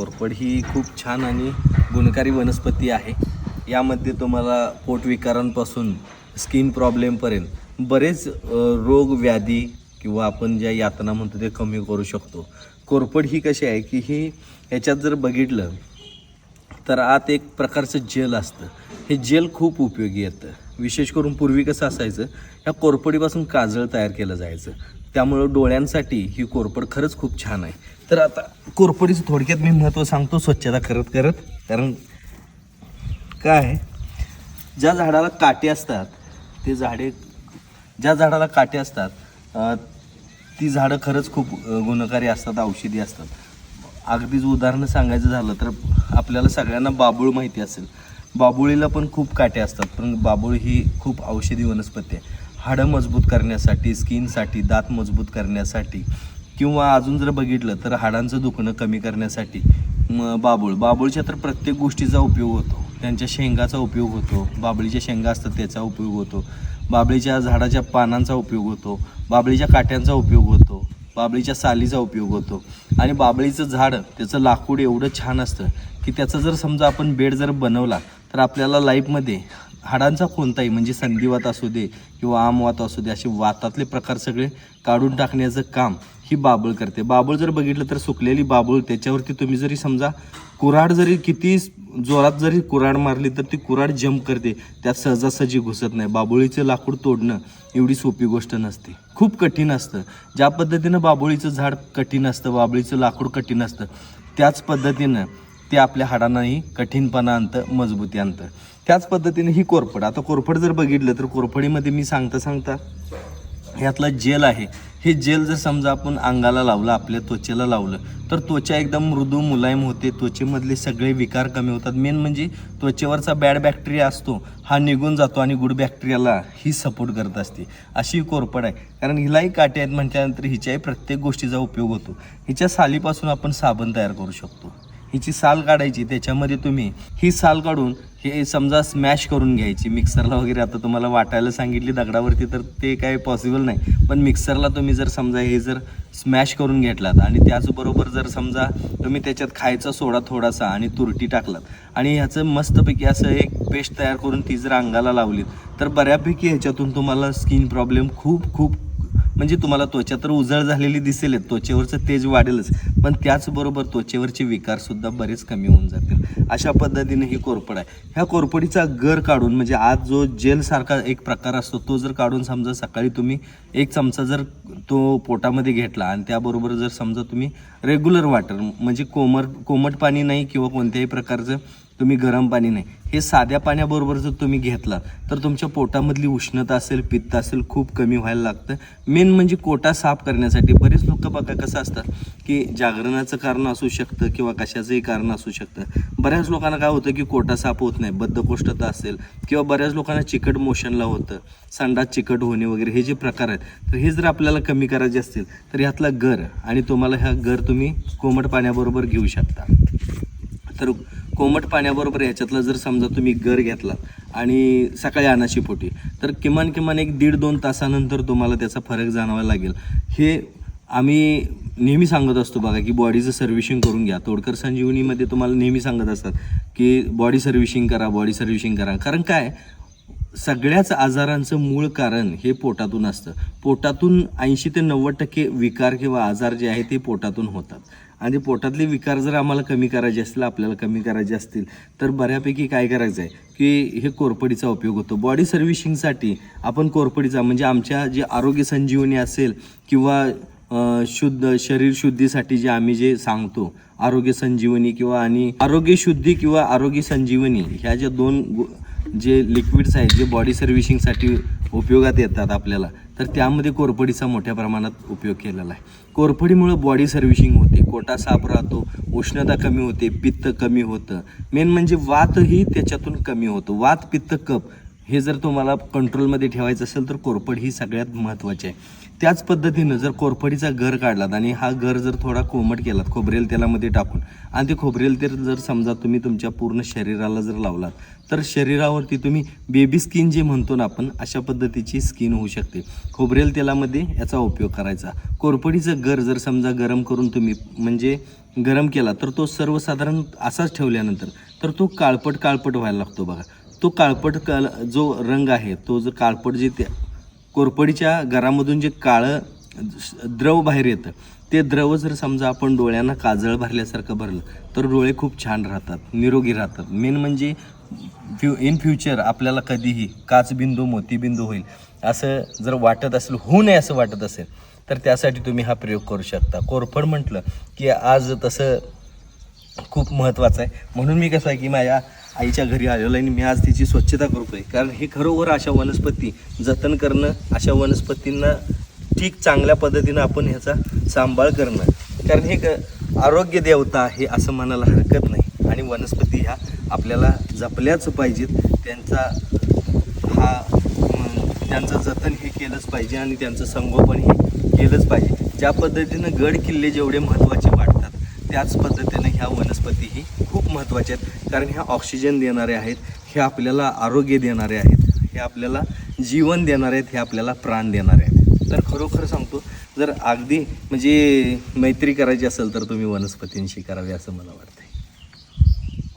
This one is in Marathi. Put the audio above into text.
कोरपड ही खूप छान आणि गुणकारी वनस्पती आहे. यामध्ये तुम्हाला पोटविकारांपासून स्किन प्रॉब्लेमपर्यंत बरेच रोग व्याधी किंवा आपण ज्या यातना म्हणतो ते कमी करू शकतो. कोरपड ही कशी आहे की ही ह्याच्यात जर बघितलं तर आत एक प्रकारचं जेल असतं. हे जेल खूप उपयोगी येतं. विशेष करून पूर्वी कसं असायचं ह्या कोरपडीपासून काजळ तयार केलं जायचं. त्यामुळं डोळ्यांसाठी ही कोरपड खरंच खूप छान आहे. तर आता कोरपडीचं थोडक्यात मी महत्त्व सांगतो स्वच्छता करत करत. कारण काय आहे? ज्या झाडाला काटे असतात ते झाडे ज्या झाडाला काटे असतात ती झाडं खरंच खूप गुणकारी असतात औषधी असतात. अगदीच उदाहरणं सांगायचं झालं तर आपल्याला सगळ्यांना बाबूळ माहिती असेल. बाबुळीला पण खूप काटे असतात पण बाबूळ ही खूप औषधी वनस्पती आहे. हाडं मजबूत करण्यासाठी स्किनसाठी दात मजबूत करण्यासाठी किंवा अजून जर बघितलं तर हाडांचं दुखणं कमी करण्यासाठी म बाबूळ. बाबूळच्या तर प्रत्येक गोष्टीचा उपयोग होतो. त्यांच्या शेंगाचा उपयोग होतो. बाबळीच्या शेंगा असतात त्याचा उपयोग होतो. बाबळीच्या झाडाच्या पानांचा उपयोग होतो. बाबळीच्या काट्यांचा उपयोग होतो. बाबळीच्या सालीचा उपयोग होतो. आणि बाबळीचं झाड त्याचं लाकूड एवढं छान असतं की त्याचा जर समजा आपण बेड जर बनवला तर आपल्याला लाईफमध्ये हाडांचा कोणताही म्हणजे संधिवात असू दे किंवा आमवात असू दे असे वातातले प्रकार सगळे काढून टाकण्याचं काम ही बाबळ करते. बाबळ जर बघितलं तर सुकलेली बाबळ त्याच्यावरती तुम्ही जरी समजा कुऱ्हाड जरी किती जोरात जरी कुऱ्हाड मारली तर ती कुऱ्हाड जंप करते. त्यात सहजासहजी घुसत नाही. बाबुळीचं लाकूड तोडणं एवढी सोपी गोष्ट नसते. खूप कठीण असतं. ज्या पद्धतीनं बाबुळीचं झाड कठीण असतं बाबळीचं लाकूड कठीण असतं त्याच पद्धतीनं ते आपल्या हाडांनाही कठीणपणा आणतं मजबूती आणतं त्याच पद्धतीने ही कोरफड. आता कोरफड जर बघितलं तर कोरफडीमध्ये मी सांगता सांगता ह्यातला जेल आहे. हे जेल जर समजा आपण अंगाला लावलं आपल्या त्वचेला लावलं तर त्वचा एकदम मृदू मुलायम होते. त्वचेमधले सगळे विकार कमी होतात. मेन म्हणजे त्वचेवरचा बॅड बॅक्टेरिया असतो हा निघून जातो आणि गुड बॅक्टेरियाला ही सपोर्ट करत असते. अशी कोरपड आहे. कारण हिलाही काटे आहेत म्हटल्यानंतर हिच्याही प्रत्येक गोष्टीचा उपयोग होतो. हिच्या सालीपासून आपण साबण तयार करू शकतो. हिची साल काढायची त्याच्यामध्ये तुम्ही ही साल काढून हे समजा स्मॅश करून घ्यायची. मिक्सरला वगैरे आता तुम्हाला वाटायला सांगितली दगडावरती तर ते काय पॉसिबल नाही. पण मिक्सरला तुम्ही जर समजा हे जर स्मॅश करून घेतलात आणि त्याचबरोबर जर समजा तुम्ही त्याच्यात खायचा सोडा थोडासा आणि तुरटी टाकलात आणि ह्याचं मस्तपैकी असं एक पेस्ट तयार करून ती जर अंगाला लावलीत तर बऱ्यापैकी ह्याच्यातून तुम्हाला स्किन प्रॉब्लेम खूप खूप म्हणजे तुम्हाला त्वचा तर उजळ झालेली दिसेल त्वचेवरचं तेज वाढेलच. पण त्याचबरोबर त्वचेवरचे विकारसुद्धा बरेच कमी होऊन जातील. अशा पद्धतीने ही कोरपड आहे. ह्या कोरपडीचा गर काढून म्हणजे आज जो जेलसारखा एक प्रकार असतो तो जर काढून समजा सकाळी तुम्ही एक चमचा जर तो पोटामध्ये घेतला आणि त्याबरोबर जर समजा तुम्ही रेग्युलर वॉटर म्हणजे कोमर कोमट पाणी नाही किंवा कोणत्याही प्रकारचं तुम्ही गरम पाणी नाही. हे साध्या पाण्याबरोबर जर तुम्ही घेतला तर तुमच्या पोटामधली उष्णता असेल पित्त असेल खूप कमी व्हायला लागतं. मेन म्हणजे कोटा साफ करण्यासाठी बरेच लोक बघा कसं असतात की जागरणाचं कारण असू शकतं किंवा कशाचंही कारण असू शकतं. बऱ्याच लोकांना काय होतं की कोटा साफ होत नाही बद्धकोष्ठता असेल किंवा बऱ्याच लोकांना चिकट मोशनला होतं. संडास चिकट होणे वगैरे हे जे प्रकार आहेत तर हे जर आपल्याला कमी करायचे असतील तर ह्यातला गर आणि तुम्हाला ह्या गर तुम्ही कोमट पाण्याबरोबर घेऊ शकता. तर कोमट पाण्याबरोबर ह्याच्यातला जर समजा तुम्ही गर घेतला आणि सकाळी अनाशी पोटी तर किमान किमान एक दीड दोन तासानंतर तुम्हाला त्याचा फरक जाणवायला लागेल. हे आम्ही नेहमी सांगत असतो बघा की बॉडीचं सर्व्हिशिंग करून घ्या. तोडकर संजीवनीमध्ये तुम्हाला नेहमी सांगत असतात की बॉडी सर्व्हिशिंग करा बॉडी सर्व्हिशिंग करा. कारण काय? सगळ्याच आजारांचं मूळ कारण हे पोटातून असतं. पोटातून ऐंशी ते नव्वद टक्के विकार किंवा आजार जे आहे ते पोटातून होतात. आणि पोटातले विकार जर आम्हाला कमी करायचे असतील आपल्याला कमी करायचे असतील तर बऱ्यापैकी काय करायचं आहे की हे कोरपडीचा उपयोग होतो. बॉडी सर्व्हिशिंगसाठी आपण कोरपडीचा म्हणजे आमच्या जे आरोग्य संजीवनी असेल किंवा शुद्ध शरीर शुद्धीसाठी जे आम्ही जे सांगतो आरोग्य संजीवनी किंवा आणि आरोग्य शुद्धी किंवा आरोग्य संजीवनी ह्या ज्या दोन जे लिक्विड्स आहेत जे बॉडी सर्व्हिशिंगसाठी उपयोगात येतात आपल्याला तर त्यामध्ये कोरफडीचा मोठ्या प्रमाणात उपयोग केलेला आहे. कोरफडीमुळं बॉडी सर्व्हिशिंग होते कोटा साफ राहतो उष्णता कमी होते पित्त कमी होतं. मेन म्हणजे वातही त्याच्यातून कमी होतो. वात पित्त कप हे जर तुम्हाला कंट्रोलमध्ये ठेवायचं असेल तर कोरपड ही सगळ्यात महत्त्वाची आहे. त्याच पद्धतीनं जर कोरफडीचा घर काढलात आणि हा घर जर थोडा कोमट केलात खोबरेल तेलामध्ये टाकून आणि ते खोबरेल तेल जर समजा तुम्ही तुमच्या पूर्ण शरीराला जर लावलात तर शरीरावरती तुम्ही बेबी स्किन जे म्हणतो ना आपण अशा पद्धतीची स्किन होऊ शकते. खोबरेल तेलामध्ये याचा उपयोग करायचा. कोरफडीचं घर जर समजा गरम करून तुम्ही म्हणजे गरम केला तर तो सर्वसाधारण असाच ठेवल्यानंतर तर तो काळपट काळपट व्हायला लागतो बघा. तो काळपट कल जो रंग आहे तो जो काळपट जे त्या कोरपडीच्या घरामधून जे काळं द्रव बाहेर येतं ते द्रव जर समजा आपण डोळ्यांना काजळ भरल्यासारखं भरलं तर डोळे खूप छान राहतात निरोगी राहतात. मेन म्हणजे फ्यू इन फ्युचर आपल्याला कधीही काचबिंदू मोतीबिंदू होईल असं जर वाटत असेल होऊ नये असं वाटत असेल तर त्यासाठी तुम्ही हा प्रयोग करू शकता. कोरफड म्हटलं की आज तसं खूप महत्त्वाचं आहे. म्हणून मी कसं आहे की माझ्या आईच्या घरी आलेलो आहे आणि मी आज तिची स्वच्छता करतोय. कारण हे खरोखर अशा वनस्पती जतन करणं अशा वनस्पतींना ठीक चांगल्या पद्धतीनं आपण ह्याचा सांभाळ करणं. कारण हे क- आरोग्य देवता आहे असं म्हणायला हरकत नाही. आणि वनस्पती ह्या आपल्याला जपल्याच पाहिजेत. त्यांचा हा त्यांचं जतन हे केलंच पाहिजे आणि त्यांचं संगोपन हे केलंच पाहिजे. ज्या पद्धतीनं गड किल्ले जेवढे महत्त्वाचे वाटतात त्याच पद्धतीने ह्या वनस्पतीही खूप महत्त्वाच्या आहेत. कारण ह्या ऑक्सिजन देणारे आहेत हे आपल्याला आरोग्य देणारे आहेत हे आपल्याला जीवन देणारे आहेत हे आपल्याला प्राण देणारे आहेत. तर खरोखर सांगतो जर अगदी म्हणजे मैत्री करायची असेल तर तुम्ही वनस्पतींशी करावी असं मला वाटतं.